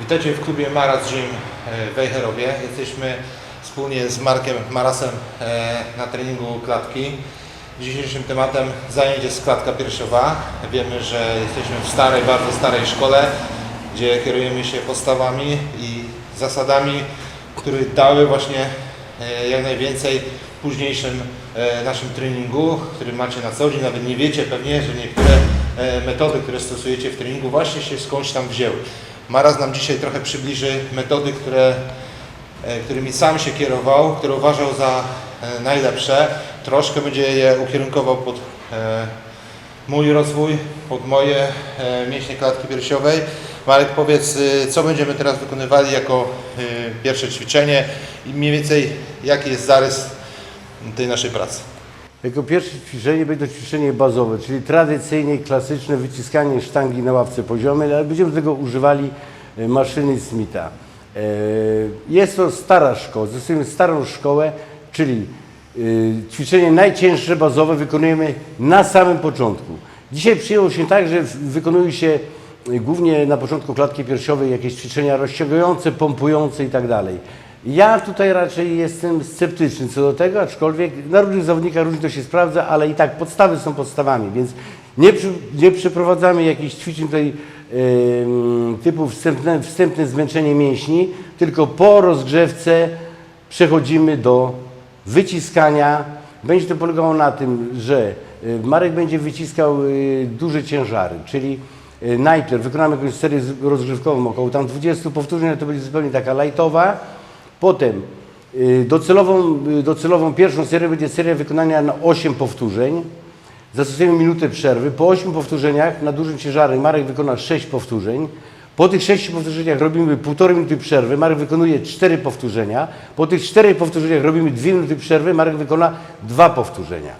Witajcie w klubie Maras Gym e, w Wejherowie. Jesteśmy wspólnie z Markiem Marasem e, na treningu klatki. Dzisiejszym tematem zajęcie jest klatka piersiowa. Wiemy, że jesteśmy w starej, bardzo starej szkole, gdzie kierujemy się postawami i zasadami, które dały właśnie e, jak najwięcej późniejszym naszym treningu, który macie na co dzień. Nawet nie wiecie pewnie, że niektóre metody, które stosujecie w treningu właśnie się skądś tam wzięły. Maraz nam dzisiaj trochę przybliży metody, które, e, którymi sam się kierował, które uważał za e, najlepsze. Troszkę będzie je ukierunkował pod e, mój rozwój, pod moje mięśnie klatki piersiowej. Marek, powiedz, e, co będziemy teraz wykonywali jako e, pierwsze ćwiczenie i mniej więcej jaki jest zarys tej naszej pracy. Jako pierwsze ćwiczenie będzie ćwiczenie bazowe, czyli tradycyjnie klasyczne wyciskanie sztangi na ławce poziomej, ale będziemy tego używali maszyny Smitha. E, Jest to stara szkoła, zastosujemy starą szkołę, czyli e, ćwiczenie najcięższe bazowe wykonujemy na samym początku. Dzisiaj przyjęło się tak, że wykonuje się e, głównie na początku klatki piersiowej jakieś ćwiczenia rozciągające, pompujące i tak. Ja tutaj raczej jestem sceptyczny co do tego, aczkolwiek na różnych zawodnikach różnie to się sprawdza, ale i tak podstawy są podstawami, więc nie, przy, nie przeprowadzamy jakichś ćwiczeń tutaj typu wstępne, wstępne zmęczenie mięśni, tylko po rozgrzewce przechodzimy do wyciskania. Będzie to polegało na tym, że y, Marek będzie wyciskał y, duże ciężary, czyli y, najpierw wykonamy jakąś serię rozgrzewkową, około tam 20 powtórzeń, ale to będzie zupełnie taka lightowa. Potem docelową, docelową pierwszą serię będzie seria wykonania na 8 powtórzeń. Zastosujemy minutę przerwy. Po 8 powtórzeniach na dużym ciężarze Marek wykona 6 powtórzeń. Po tych 6 powtórzeniach robimy półtorej minuty przerwy. Marek wykonuje 4 powtórzenia. Po tych 4 powtórzeniach robimy 2 minuty przerwy. Marek wykona 2 powtórzenia.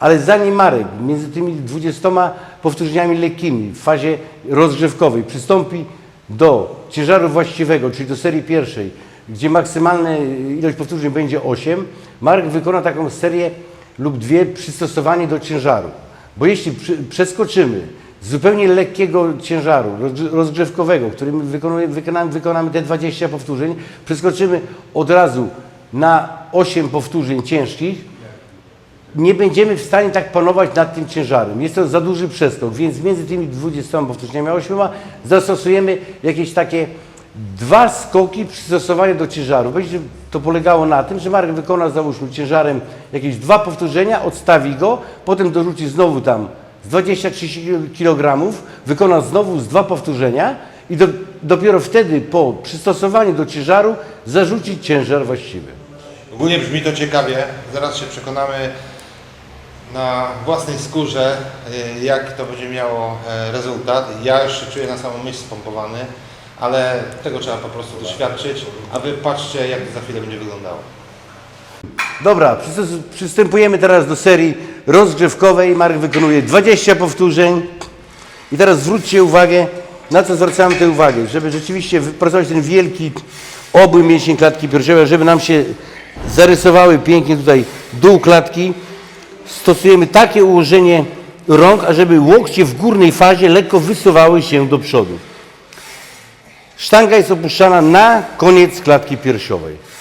Ale zanim Marek między tymi 20 powtórzeniami lekkimi w fazie rozgrzewkowej przystąpi do ciężaru właściwego, czyli do serii pierwszej, gdzie maksymalna ilość powtórzeń będzie 8, Marek wykona taką serię lub dwie przystosowanie do ciężaru. Bo jeśli przeskoczymy z zupełnie lekkiego ciężaru rozgrze- rozgrzewkowego, którym wykonamy, wykonamy te 20 powtórzeń, przeskoczymy od razu na 8 powtórzeń ciężkich, nie będziemy w stanie tak panować nad tym ciężarem. Jest to za duży przeskok, więc między tymi 20 powtórzeniami a 8 zastosujemy jakieś takie dwa skoki przystosowania do ciężaru. To polegało na tym, że Marek wykona załóżmy ciężarem jakieś dwa powtórzenia, odstawi go, potem dorzuci znowu tam z 20-30 kg, wykona znowu z dwa powtórzenia i do, dopiero wtedy po przystosowaniu do ciężaru zarzucić ciężar właściwy. Ogólnie brzmi to ciekawie. Zaraz się przekonamy na własnej skórze, y, jak to będzie miało e, rezultat. Ja już się czuję na samą myśl spompowany, ale tego trzeba po prostu doświadczyć, a wy patrzcie, jak to za chwilę będzie wyglądało. Dobra, przystępujemy teraz do serii rozgrzewkowej. Marek wykonuje 20 powtórzeń. I teraz zwróćcie uwagę, na co zwracamy tę uwagę, żeby rzeczywiście wypracować ten wielki obły mięśni klatki piersiowej, żeby nam się zarysowały pięknie tutaj dół klatki. Stosujemy takie ułożenie rąk, ażeby łokcie w górnej fazie lekko wysuwały się do przodu. Sztanga jest opuszczana na koniec klatki piersiowej.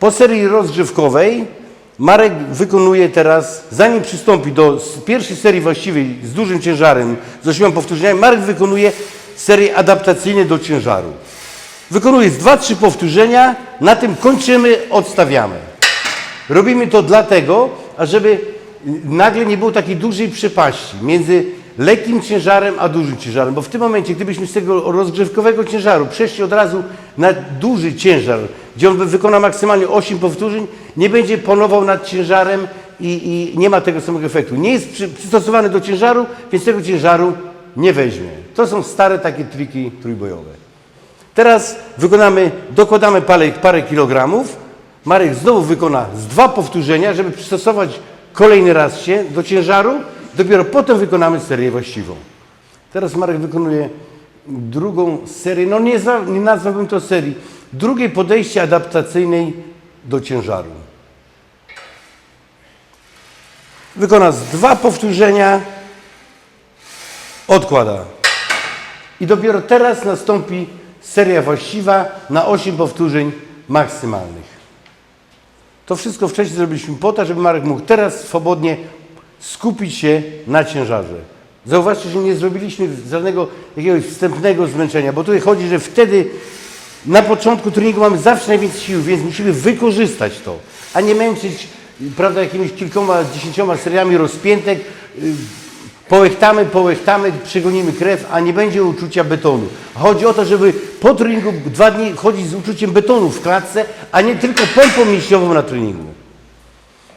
Po serii rozgrzewkowej Marek wykonuje teraz, zanim przystąpi do pierwszej serii właściwej z dużym ciężarem, z ośmioma powtórzeniami, Marek wykonuje serię adaptacyjne do ciężaru. Wykonuje z 2-3 powtórzenia, na tym kończymy, odstawiamy. Robimy to dlatego, ażeby nagle nie było takiej dużej przepaści między lekkim ciężarem a dużym ciężarem, bo w tym momencie, gdybyśmy z tego rozgrzewkowego ciężaru przeszli od razu na duży ciężar, gdzie on wykona maksymalnie 8 powtórzeń, nie będzie panował nad ciężarem i, i nie ma tego samego efektu. Nie jest przy, przystosowany do ciężaru, więc tego ciężaru nie weźmie. To są stare takie triki trójbojowe. Teraz wykonamy, dokładamy parę, parę kilogramów. Marek znowu wykona z dwa powtórzenia, żeby przystosować kolejny raz się do ciężaru. Dopiero potem wykonamy serię właściwą. Teraz Marek wykonuje drugą serię. No nie, nie nazwałbym to serii. drugie podejście adaptacyjnej do ciężaru. Wykona z dwa powtórzenia, odkłada. I dopiero teraz nastąpi seria właściwa na 8 powtórzeń maksymalnych. To wszystko wcześniej zrobiliśmy po to, żeby Marek mógł teraz swobodnie skupić się na ciężarze. Zauważcie, że nie zrobiliśmy żadnego jakiegoś wstępnego zmęczenia, bo tutaj chodzi, że wtedy na początku treningu mamy zawsze najwięcej sił, więc musimy wykorzystać to, a nie męczyć prawda, jakimiś kilkoma, dziesięcioma seriami rozpiętek. y, Połechtamy, połechtamy, przygonimy krew, a nie będzie uczucia betonu. Chodzi o to, żeby po treningu dwa dni chodzić z uczuciem betonu w klatce, a nie tylko pompą mięśniową na treningu.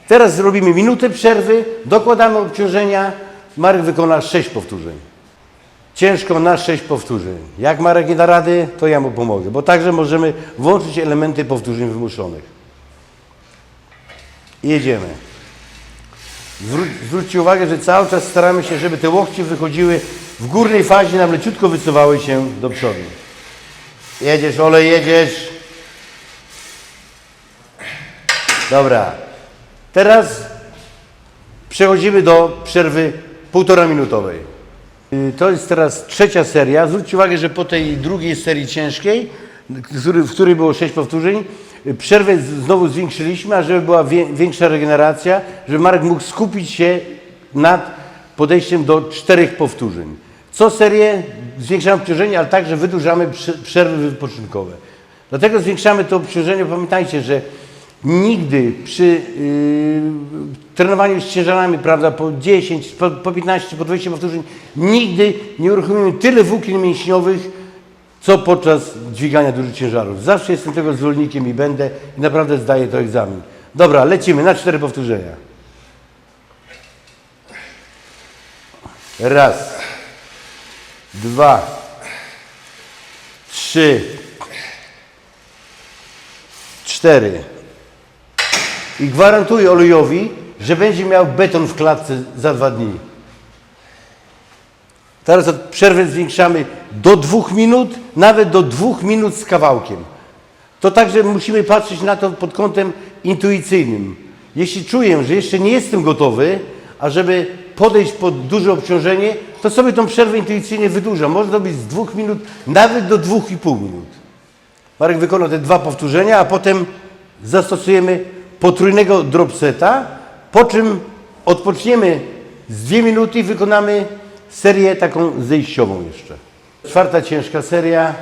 Teraz zrobimy minutę przerwy, dokładamy obciążenia. Marek wykona 6 powtórzeń. Ciężko na 6 powtórzeń. Jak Marek nie da rady, to ja mu pomogę, bo także możemy włączyć elementy powtórzeń wymuszonych. Jedziemy. Zwró- zwróćcie uwagę, że cały czas staramy się, żeby te łokcie wychodziły w górnej fazie, nam leciutko wysuwały się do przodu. Jedziesz, Ole, jedziesz. Dobra. Teraz przechodzimy do przerwy półtora minutowej. Y, To jest teraz trzecia seria. Zwróćcie uwagę, że po tej drugiej serii ciężkiej, w której było sześć powtórzeń, y, przerwę znowu zwiększyliśmy, a żeby była większa regeneracja, żeby Marek mógł skupić się nad podejściem do czterech powtórzeń. Co serię zwiększamy obciążenie, ale także wydłużamy prze- przerwy wypoczynkowe. Dlatego zwiększamy to obciążenie. Pamiętajcie, że nigdy przy yy, trenowaniu z ciężarami, prawda, po 10, po, po 15, po 20 powtórzeń, nigdy nie uruchomimy tyle włókien mięśniowych, co podczas dźwigania dużych ciężarów. Zawsze jestem tego zwolennikiem i będę i naprawdę zdaję to egzamin. Dobra, lecimy na cztery powtórzenia. Raz, dwa, trzy, cztery. I gwarantuję olejowi, że będzie miał beton w klatce za dwa dni. Teraz od przerwy zwiększamy do dwóch minut, nawet do dwóch minut z kawałkiem. To także musimy patrzeć na to pod kątem intuicyjnym. Jeśli czuję, że jeszcze nie jestem gotowy, a żeby podejść pod duże obciążenie, to sobie tą przerwę intuicyjnie wydłużam. Można być z dwóch minut nawet do dwóch i pół minut. Marek wykona te dwa powtórzenia, a potem zastosujemy potrójnego dropseta, po czym odpoczniemy z dwie minuty i wykonamy serię taką zejściową jeszcze. Czwarta ciężka seria.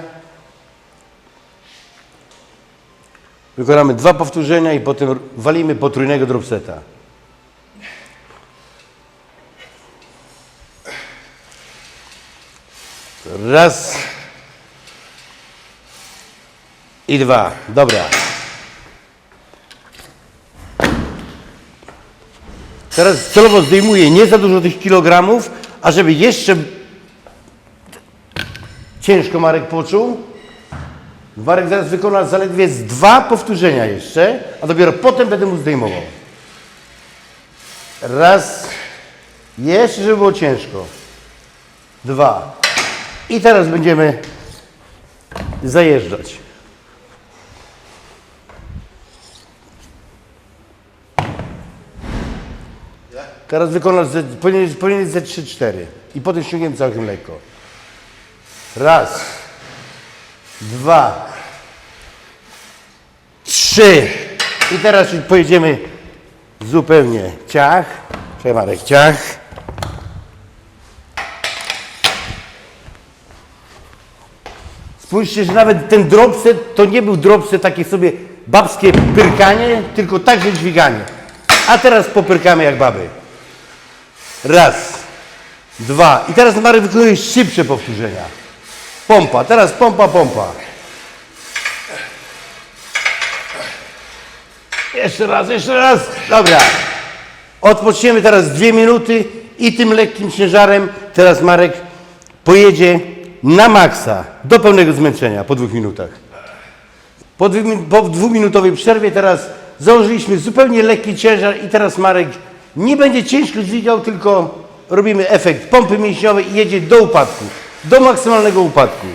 Wykonamy dwa powtórzenia i potem walimy potrójnego dropseta. Raz. I dwa. Dobra. Teraz celowo zdejmuję nie za dużo tych kilogramów, a żeby jeszcze ciężko Marek poczuł. Marek zaraz wykona zaledwie z dwa powtórzenia jeszcze, a dopiero potem będę mu zdejmował. Raz. Jeszcze, żeby było ciężko. Dwa. I teraz będziemy zajeżdżać. Teraz wykonasz, powinien, powinien ze 3-4 i potem ściągniemy całkiem lekko. Raz, dwa, trzy. I teraz pojedziemy zupełnie ciach. Czekaj Marek, ciach. Spójrzcie, że nawet ten dropset to nie był dropset takie sobie babskie pyrkanie, tylko także dźwiganie. A teraz popyrkamy jak baby. Raz, dwa. I teraz Marek wykonuje szybsze powtórzenia. Pompa, teraz pompa, pompa. Jeszcze raz, jeszcze raz. Dobra. Odpoczniemy teraz dwie minuty i tym lekkim ciężarem teraz Marek pojedzie na maksa do pełnego zmęczenia po dwóch minutach. Po, dwu, po dwuminutowej przerwie teraz założyliśmy zupełnie lekki ciężar i teraz Marek nie będzie ciężko dźwigał, tylko robimy efekt pompy mięśniowej i jedzie do upadku, do maksymalnego upadku.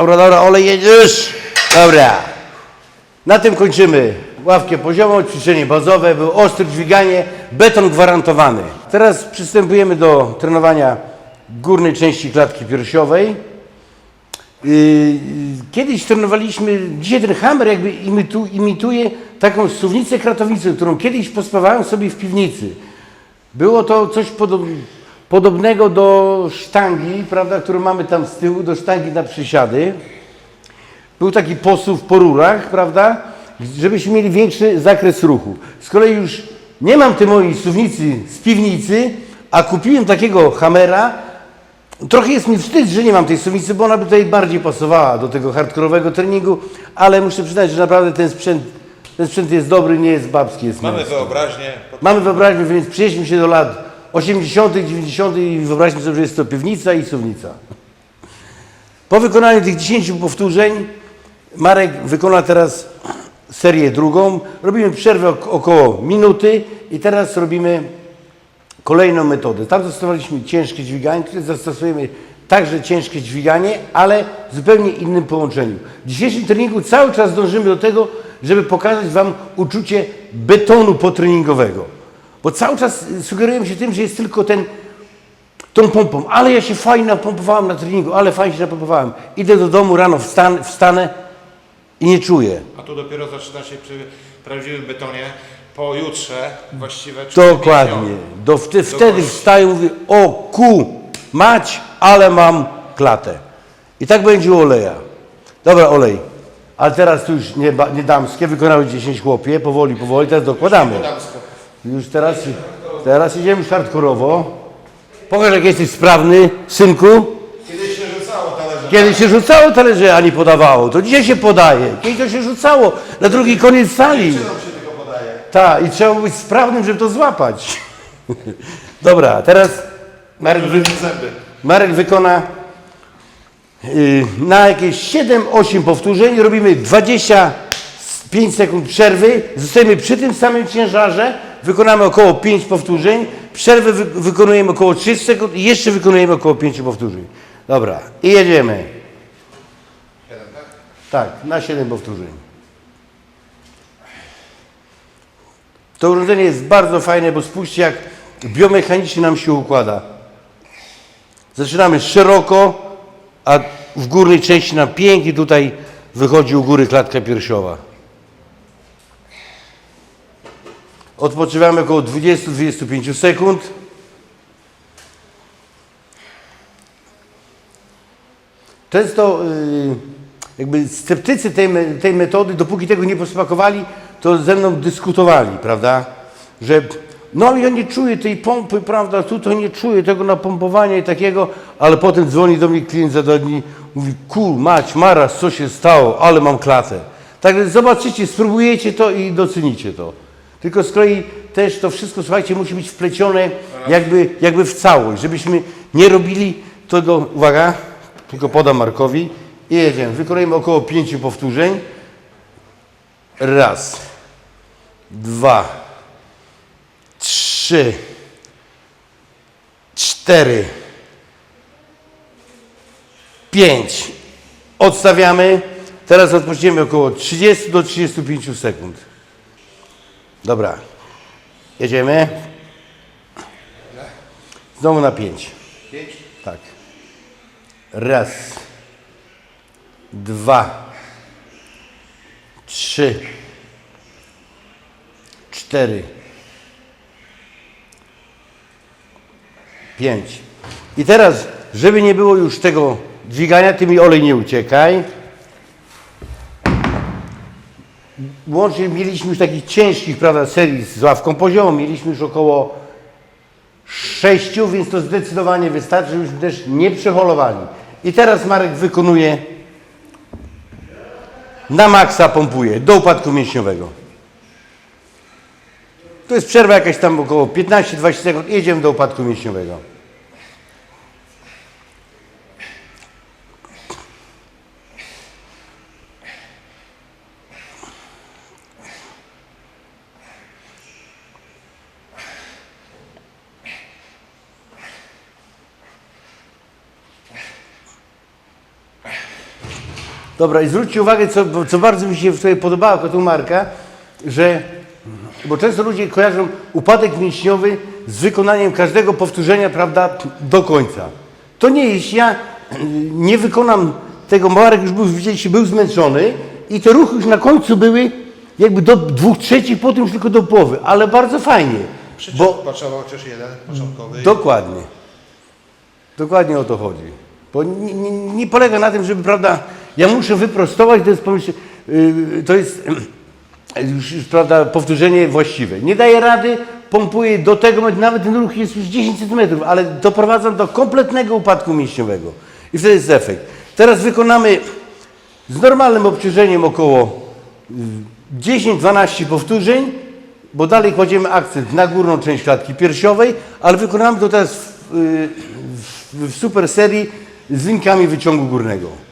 Dobra, dobra, olej jedziesz. Dobra. Na tym kończymy ławkę poziomą, ćwiczenie bazowe, był ostry dźwiganie, beton gwarantowany. Teraz przystępujemy do trenowania górnej części klatki piersiowej. Yy, Kiedyś trenowaliśmy, dzisiaj ten hammer jakby imitu, imituje taką suwnicę kratownicę, którą kiedyś pospawałem sobie w piwnicy. Było to coś podob, podobnego do sztangi, prawda, którą mamy tam z tyłu, do sztangi na przysiady. Był taki posuw po rurach, prawda, żebyśmy mieli większy zakres ruchu. Z kolei już nie mam tej mojej suwnicy z piwnicy, a kupiłem takiego hamera. Trochę jest mi wstyd, że nie mam tej suwnicy, bo ona by tutaj bardziej pasowała do tego hardkorowego treningu, ale muszę przyznać, że naprawdę ten sprzęt, ten sprzęt jest dobry, nie jest babski, jest Mamy męski. wyobraźnię. Mamy wyobraźnię, więc przenieśmy się do lat 80., 90. i wyobraźmy sobie, że jest to piwnica i suwnica. Po wykonaniu tych 10 powtórzeń Marek wykona teraz serię drugą. Robimy przerwę ok- około minuty i teraz robimy kolejną metodę. Tam zastosowaliśmy ciężkie dźwiganie, tutaj zastosujemy także ciężkie dźwiganie, ale w zupełnie innym połączeniu. W dzisiejszym treningu cały czas dążymy do tego, żeby pokazać Wam uczucie betonu potreningowego. Bo cały czas sugerujemy się tym, że jest tylko ten, tą pompą. Ale ja się fajnie napompowałem na treningu, ale fajnie się napompowałem. Idę do domu rano, wstan, wstanę i nie czuję. A tu dopiero zaczyna się przy prawdziwym betonie po jutrze właściwe. Dokładnie. Do, wtedy kości. wstaję i mówię, o ku, mać, ale mam klatę. I tak będzie u oleja. Dobra, olej. Ale teraz tu już nie, nie damskie, wykonały 10 chłopie, powoli, powoli, teraz dokładamy. Już teraz, teraz idziemy już hardkorowo. Pokaż, jak jesteś sprawny, synku. Kiedyś się rzucało talerze. Kiedy się rzucało talerze, a nie podawało, to dzisiaj się podaje. Kiedyś to się rzucało na drugi koniec sali. Się tylko podaje. Tak, i trzeba być sprawnym, żeby to złapać. Dobra, teraz Marek, wy. Marek wykona y, na jakieś 7-8 powtórzeń. Robimy 25 sekund przerwy. Zostajemy przy tym samym ciężarze. Wykonamy około 5 powtórzeń. Przerwę wy, wykonujemy około 30 sekund i jeszcze wykonujemy około 5 powtórzeń. Dobra, i jedziemy. Tak, na 7 powtórzeń. To urządzenie jest bardzo fajne, bo spójrzcie jak biomechanicznie nam się układa. Zaczynamy szeroko, a w górnej części nam pięknie tutaj wychodzi u góry klatka piersiowa. Odpoczywamy około 20-25 sekund. Często y, jakby sceptycy tej, tej metody, dopóki tego nie posmakowali, to ze mną dyskutowali, prawda? Że no ja nie czuję tej pompy, prawda? Tutaj nie czuję tego napompowania i takiego, ale potem dzwoni do mnie klient za dwa dni, mówi, kul, mać, maras, co się stało, ale mam klatę. Także zobaczycie, spróbujecie to i docenicie to. Tylko z kolei też to wszystko, słuchajcie, musi być wplecione jakby, jakby w całość, żebyśmy nie robili tego, uwaga, tylko podam Markowi i jedziemy. Wykonujemy około pięciu powtórzeń. Raz, dwa, trzy, cztery, pięć. Odstawiamy. Teraz odpoczniemy około 30 do 35 sekund. Dobra. Jedziemy. Znowu na pięć. Pięć. Tak. Raz, dwa, trzy, cztery, pięć. I teraz, żeby nie było już tego dźwigania, ty mi olej nie uciekaj. Łącznie mieliśmy już takich ciężkich, prawda, serii z ławką poziomą. Mieliśmy już około sześciu, więc to zdecydowanie wystarczy, żebyśmy też nie przeholowali. I teraz Marek wykonuje na maksa pompuje do upadku mięśniowego. To jest przerwa jakaś tam około 15-20 sekund jedziemy do upadku mięśniowego. Dobra, i zwróćcie uwagę, co, co bardzo mi się tutaj podobała jako tu marka, że, bo często ludzie kojarzą upadek mięśniowy z wykonaniem każdego powtórzenia, prawda, do końca. To nie jest, ja y, nie wykonam tego, Marek już był, widzieliście, był zmęczony i te ruchy już na końcu były jakby do dwóch trzecich, potem już tylko do połowy, ale bardzo fajnie, Przyczep bo potrzebował chociaż jeden początkowy. Dokładnie. Dokładnie o to chodzi. Bo nie, nie, nie polega na tym, żeby, prawda, ja muszę wyprostować, to jest, yy, to jest już, prawda, powtórzenie właściwe. Nie daję rady, pompuję do tego, nawet ten ruch jest już 10 cm, ale doprowadzam do kompletnego upadku mięśniowego. I wtedy jest efekt. Teraz wykonamy z normalnym obciążeniem około y, 10-12 powtórzeń, bo dalej kładziemy akcent na górną część klatki piersiowej, ale wykonamy to teraz w, y, w, w super serii z linkami wyciągu górnego.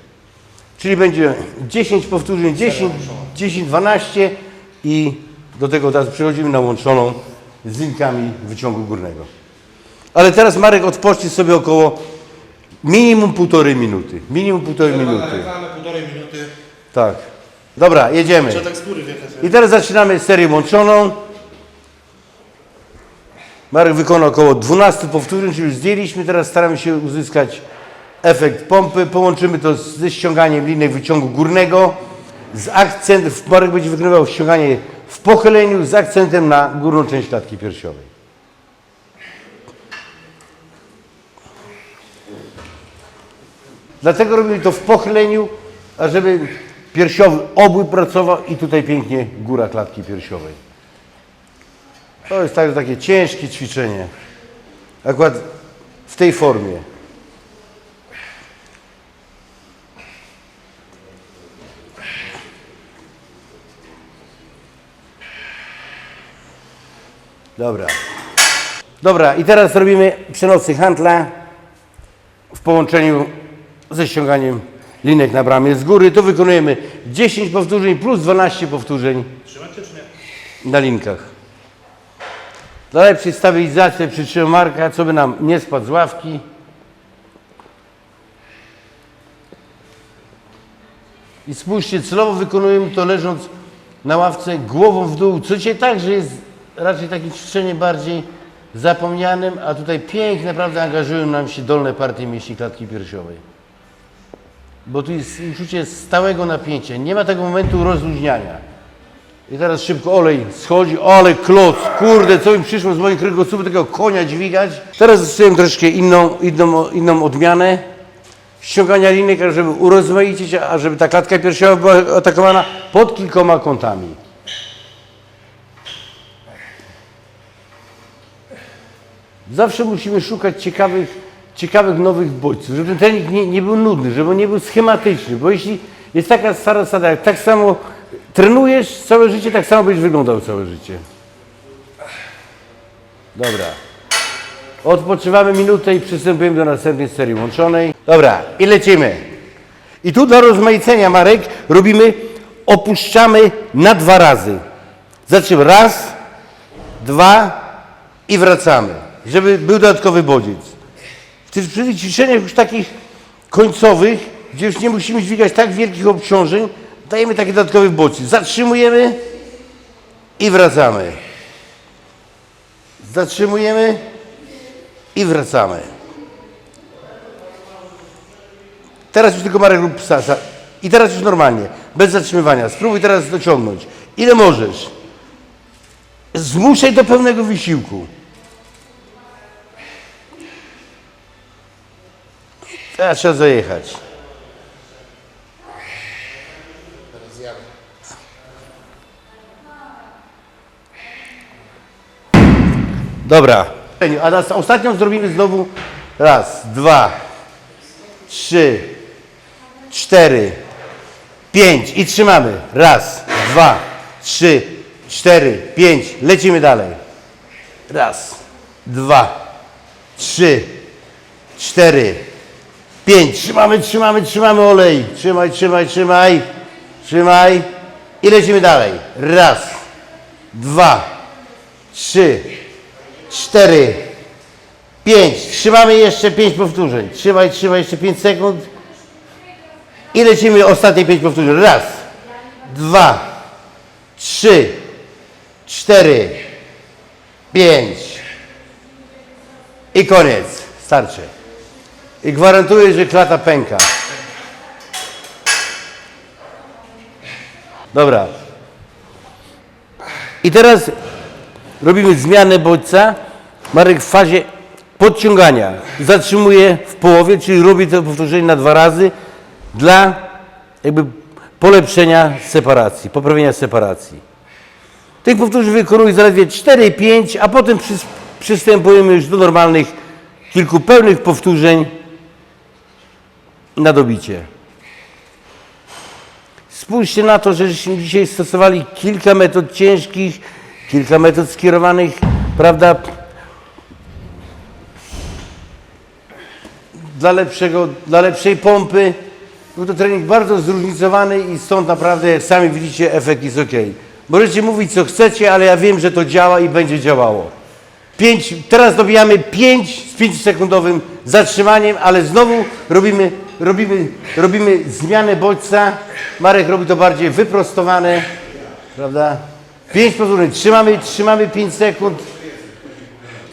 Czyli będzie 10 powtórzeń, 10, 10, 12 i do tego teraz przechodzimy na łączoną z linkami wyciągu górnego. Ale teraz Marek odpocznie sobie około minimum półtorej minuty. Minimum półtorej minuty. reklamę, półtorej minuty. Tak. Dobra, jedziemy. I teraz zaczynamy serię łączoną. Marek wykonał około 12 powtórzeń, czyli już zdjęliśmy. Teraz staramy się uzyskać efekt pompy. Połączymy to ze ściąganiem linek wyciągu górnego. Z akcentem, Marek będzie wykonywał ściąganie w pochyleniu z akcentem na górną część klatki piersiowej. Dlatego robimy to w pochyleniu, ażeby piersiowy obój pracował i tutaj pięknie góra klatki piersiowej. To jest także takie ciężkie ćwiczenie. Akurat w tej formie. Dobra. Dobra, i teraz robimy przenosy handla w połączeniu ze ściąganiem linek na bramie z góry. Tu wykonujemy 10 powtórzeń plus 12 powtórzeń na linkach. Dla lepszej stabilizacji przytrzymam marka, co by nam nie spadł z ławki. I spójrzcie, celowo wykonujemy to leżąc na ławce głową w dół, co dzisiaj także jest raczej takim ćwiczeniem bardziej zapomnianym, a tutaj pięknie naprawdę angażują nam się dolne partie mięśni klatki piersiowej. Bo tu jest uczucie stałego napięcia, nie ma tego momentu rozluźniania. I teraz szybko olej schodzi, ale kloc, kurde, co mi przyszło z moim kręgosłupem tego konia dźwigać. Teraz zastosuję troszkę inną, inną, inną odmianę ściągania linek, żeby urozmaicić, a żeby ta klatka piersiowa była atakowana pod kilkoma kątami. Zawsze musimy szukać ciekawych, ciekawych nowych bodźców, żeby ten trening nie, nie był nudny, żeby nie był schematyczny, bo jeśli jest taka stara zasada, jak tak samo trenujesz całe życie, tak samo będziesz wyglądał całe życie. Dobra. Odpoczywamy minutę i przystępujemy do następnej serii łączonej. Dobra, i lecimy. I tu dla rozmaicenia, Marek, robimy, opuszczamy na dwa razy. Zaczynamy raz, dwa i wracamy, żeby był dodatkowy bodziec. W tych, przy tych ćwiczeniach już takich końcowych, gdzie już nie musimy dźwigać tak wielkich obciążeń, dajemy taki dodatkowy bodziec. Zatrzymujemy i wracamy. Zatrzymujemy i wracamy. Teraz już tylko Marek lub psa. sa- I teraz już normalnie, bez zatrzymywania. Spróbuj teraz dociągnąć. Ile możesz. Zmuszaj do pełnego wysiłku. Teraz trzeba zajechać. Dobra. A nas ostatnią zrobimy znowu raz, dwa, trzy, cztery, pięć i trzymamy. Raz, dwa, trzy, cztery, pięć. Lecimy dalej. Raz, dwa, trzy, cztery, pięć. Trzymamy, trzymamy, trzymamy olej. Trzymaj, trzymaj, trzymaj. Trzymaj. I lecimy dalej. Raz, dwa, trzy, cztery, pięć. Trzymamy jeszcze pięć powtórzeń. Trzymaj, trzymaj jeszcze pięć sekund. I lecimy ostatnie pięć powtórzeń. Raz, dwa, trzy, cztery, pięć. I koniec. Starczy. I gwarantuję, że klata pęka. Dobra. I teraz robimy zmianę bodźca. Marek w fazie podciągania zatrzymuje w połowie, czyli robi to powtórzenie na dwa razy dla jakby polepszenia separacji, poprawienia separacji. Tych powtórzeń wykonuje zaledwie 4-5, a potem przys- przystępujemy już do normalnych kilku pełnych powtórzeń na dobicie. Spójrzcie na to, że żeśmy dzisiaj stosowali kilka metod ciężkich, kilka metod skierowanych, prawda, dla, lepszego, dla lepszej pompy. Był to trening bardzo zróżnicowany i stąd naprawdę, jak sami widzicie, efekt jest ok. Możecie mówić co chcecie, ale ja wiem, że to działa i będzie działało. Pięć, teraz dobijamy 5 z 5 sekundowym zatrzymaniem, ale znowu robimy, robimy, robimy zmianę bodźca. Marek robi to bardziej wyprostowane, prawda? 5 powtórzeń, trzymamy, trzymamy 5 sekund,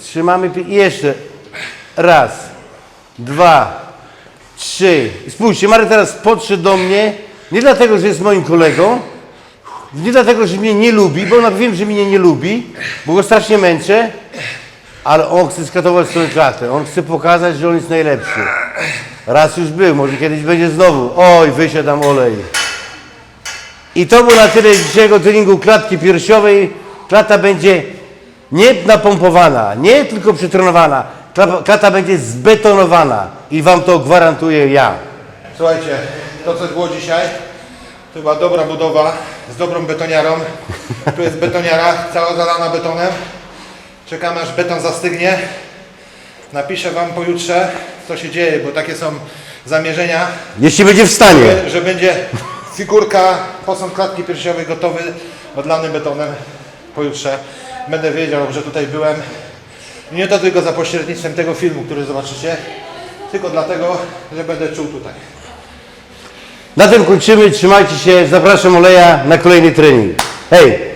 trzymamy i jeszcze raz, dwa, trzy. Spójrzcie, Marek teraz podszedł do mnie, nie dlatego, że jest moim kolegą, nie dlatego, że mnie nie lubi, bo wiem, że mnie nie lubi, bo go strasznie męczę, ale on chce skatować swoją klatę. On chce pokazać, że on jest najlepszy. Raz już był, może kiedyś będzie znowu. Oj, wysiadł tam olej. I to było na tyle dzisiejszego treningu klatki piersiowej. Klata będzie nie napompowana, nie tylko przetrenowana. Klata, klata będzie zbetonowana i wam to gwarantuję ja. Słuchajcie, to co było dzisiaj, to była dobra budowa z dobrą betoniarą. Tu jest betoniara, cała zalana betonem. Czekamy aż beton zastygnie. Napiszę Wam pojutrze, co się dzieje, bo takie są zamierzenia, Jeśli będzie w stanie. że, że będzie figurka, posąg klatki piersiowej gotowy, odlany betonem pojutrze. Będę wiedział, że tutaj byłem. I Nie to tylko za pośrednictwem tego filmu, który zobaczycie, tylko dlatego, że będę czuł tutaj. Na tym kończymy. Trzymajcie się. Zapraszam Oleja na kolejny trening. Hej!